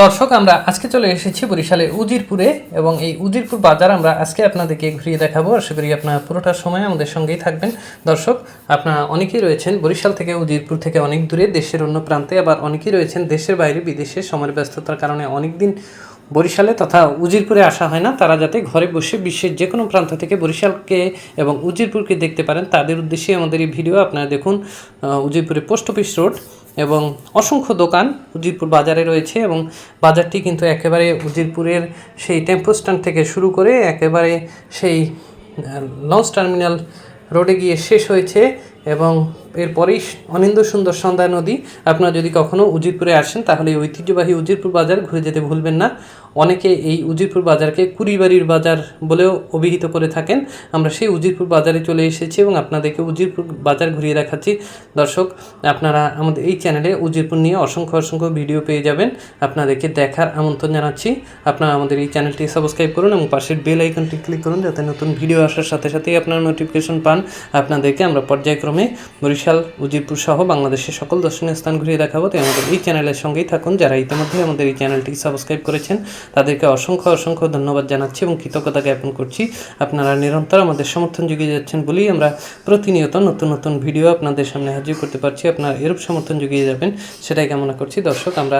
দর্শক, আমরা আজকে চলে এসেছি বরিশালে উজিরপুরে এবং এই উজিরপুর বাজার আমরা আজকে আপনাদেরকে ঘুরিয়ে দেখাবো। আশা করি আপনার পুরোটা সময় আমাদের সঙ্গেই থাকবেন। দর্শক, আপনারা অনেকেই রয়েছেন বরিশাল থেকে উজিরপুর থেকে অনেক দূরে, দেশের অন্য প্রান্তে, আবার অনেকেই রয়েছেন দেশের বাইরে বিদেশে। সময়ের ব্যস্ততার কারণে অনেক দিন বরিশালে তথা উজিরপুরে আসা হয় না। তারা যাতে ঘরে বসে বিশ্বের যে কোনো প্রান্ত থেকে বরিশালকে এবং উজিরপুরকে দেখতে পারেন, তাদের উদ্দেশ্যে আমাদের এই ভিডিও। আপনারা দেখুন উজিরপুরে পোস্ট অফিস রোড এবং অসংখ্য দোকান উজিরপুর বাজারে রয়েছে এবং বাজারটি কিন্তু একেবারে উজিরপুরের সেই টেম্পো স্ট্যান্ড থেকে শুরু করে একেবারে সেই লঞ্চ টার্মিনাল রোডে গিয়ে শেষ হয়েছে। এবং এরপরেই অনিন্দ সুন্দর সন্ধ্যা নদী। আপনারা যদি কখনও উজিরপুরে আসেন, তাহলে এই ঐতিহ্যবাহী উজিরপুর বাজার ঘুরে যেতে ভুলবেন না। অনেকে এই উজিরপুর বাজারকে কুড়িবাড়ির বাজার বলেও অভিহিত করে থাকেন। আমরা সেই উজিরপুর বাজারে চলে এসেছি এবং আপনাদেরকে উজিরপুর বাজার ঘুরিয়ে দেখাচ্ছি। দর্শক, আপনারা আমাদের এই চ্যানেলে উজিরপুর নিয়ে অসংখ্য অসংখ্য ভিডিও পেয়ে যাবেন। আপনাদেরকে দেখার আমন্ত্রণ জানাচ্ছি। আপনারা আমাদের এই চ্যানেলটি সাবস্ক্রাইব করুন এবং পাশের বেল আইকনটি ক্লিক করুন যাতে নতুন ভিডিও আসার সাথে সাথেই আপনারা নোটিফিকেশন পান। আপনাদেরকে আমরা পর্যায়ক্রমে বরিশাল, উজিরপুর সহ বাংলাদেশের সকল দর্শনীয় স্থান ঘুরিয়ে দেখাবো। তাই আমাদের এই চ্যানেলের সঙ্গেই থাকুন। যারা ইতিমধ্যে আমাদের এই চ্যানেলটি সাবস্ক্রাইব করেছেন, তাদেরকে অসংখ্য অসংখ্য ধন্যবাদ জানাচ্ছি এবং কৃতজ্ঞতা জ্ঞাপন করছি। আপনারা নিরন্তর আমাদের সমর্থন যুগিয়ে যাচ্ছেন বলেই আমরা প্রতিনিয়ত নতুন নতুন ভিডিও আপনাদের সামনে হাজির করতে পারছি। আপনারা এরূপ সমর্থন যুগিয়ে যাবেন, সেটাই কামনা করছি। দর্শক, আমরা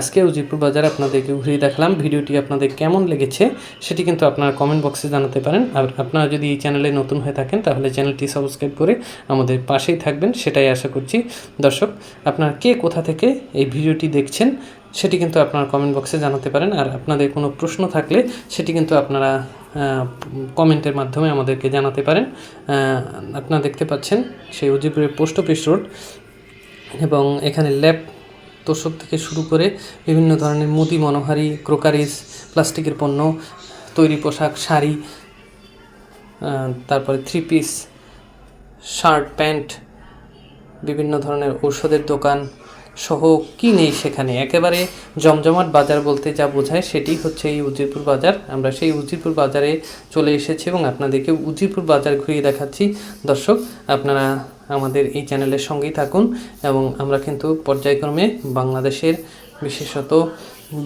আজকে উজিরপুর বাজার আপনাদেরকে ঘুরিয়ে দেখলাম। ভিডিওটি আপনাদের কেমন লেগেছে, সেটি কিন্তু আপনারা কমেন্ট বক্সে জানাতে পারেন। আর আপনারা যদি এই চ্যানেলে নতুন হয়ে থাকেন, তাহলে চ্যানেলটি সাবস্ক্রাইব করে আমাদের পাশেই থাকবেন, সেটাই আশা করছি। দর্শক, আপনারা কে কোথা থেকে এই ভিডিওটি দেখছেন, সেটি কিন্তু আপনারা কমেন্ট বক্সে জানাতে পারেন। আর আপনাদের কোনো প্রশ্ন থাকলে, সেটি কিন্তু আপনারা কমেন্টের মাধ্যমে আমাদেরকে জানাতে পারেন। আপনারা দেখতে পাচ্ছেন সেই উজিপুরের পোস্ট অফিস রোড এবং এখানে ল্যাব তোষক থেকে শুরু করে বিভিন্ন ধরনের মুদি মনোহারি, ক্রোকারিজ, প্লাস্টিকের পণ্য, তৈরি পোশাক, শাড়ি তারপরে থ্রি পিস শার্ট, প্যান্ট, বিভিন্ন ধরনের ঔষধের দোকান সহ কি নেই সেখানে? একেবারে জমজমাট বাজার বলতে যা বোঝায় সেটি হচ্ছে এই উজিরপুর বাজার। আমরা সেই উজিরপুর বাজারে চলে এসেছি এবং আপনাদেরকে উজিরপুর বাজার ঘুরিয়ে দেখাচ্ছি। দর্শক, আপনারা আমাদের এই চ্যানেলের সঙ্গেই থাকুন এবং আমরা কিন্তু পর্যায়ক্রমে বাংলাদেশের বিশেষত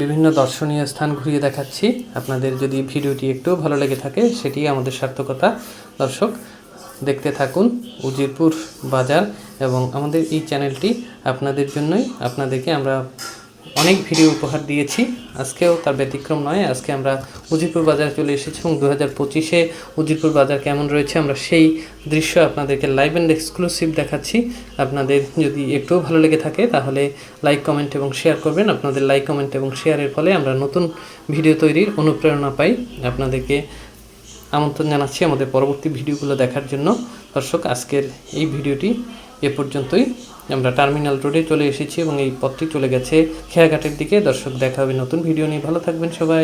বিভিন্ন দর্শনীয় স্থান ঘুরিয়ে দেখাচ্ছি। আপনাদের যদি ভিডিওটি একটু ভালো লেগে থাকে সেটি আমাদের সার্থকতা। দর্শক দেখতে থাকুন উজিরপুর বাজার এবং আমাদের এই চ্যানেলটি আপনাদের জন্যই। আপনাদেরকে আমরা অনেক ভিডিও উপহার দিয়েছি। আজকেও তার ব্যতিক্রম নয়, আজকে আমরা উজিরপুর বাজার চলে এসেছি এবং দু হাজার পঁচিশে উজিরপুর বাজার কেমন রয়েছে আমরা সেই দৃশ্য আপনাদেরকে লাইভ অ্যান্ড এক্সক্লুসিভ দেখাচ্ছি। আপনাদের যদি একটুও ভালো লেগে থাকে তাহলে লাইক কমেন্ট এবং শেয়ার করবেন। আপনাদের লাইক কমেন্ট এবং শেয়ারের ফলে আমরা নতুন ভিডিও তৈরির অনুপ্রেরণা পাই। আপনাদেরকে আমন্ত্রণ জানাচ্ছি আমাদের পরবর্তী ভিডিওগুলো দেখার জন্য। দর্শক, আজকের এই ভিডিওটি এ পর্যন্তই। আমরা টার্মিনাল রোডে চলে এসেছি এবং এই পথটি চলে গেছে খেয়াঘাটের দিকে। দর্শক, দেখা হবে নতুন ভিডিও নিয়ে। ভালো থাকবেন সবাই।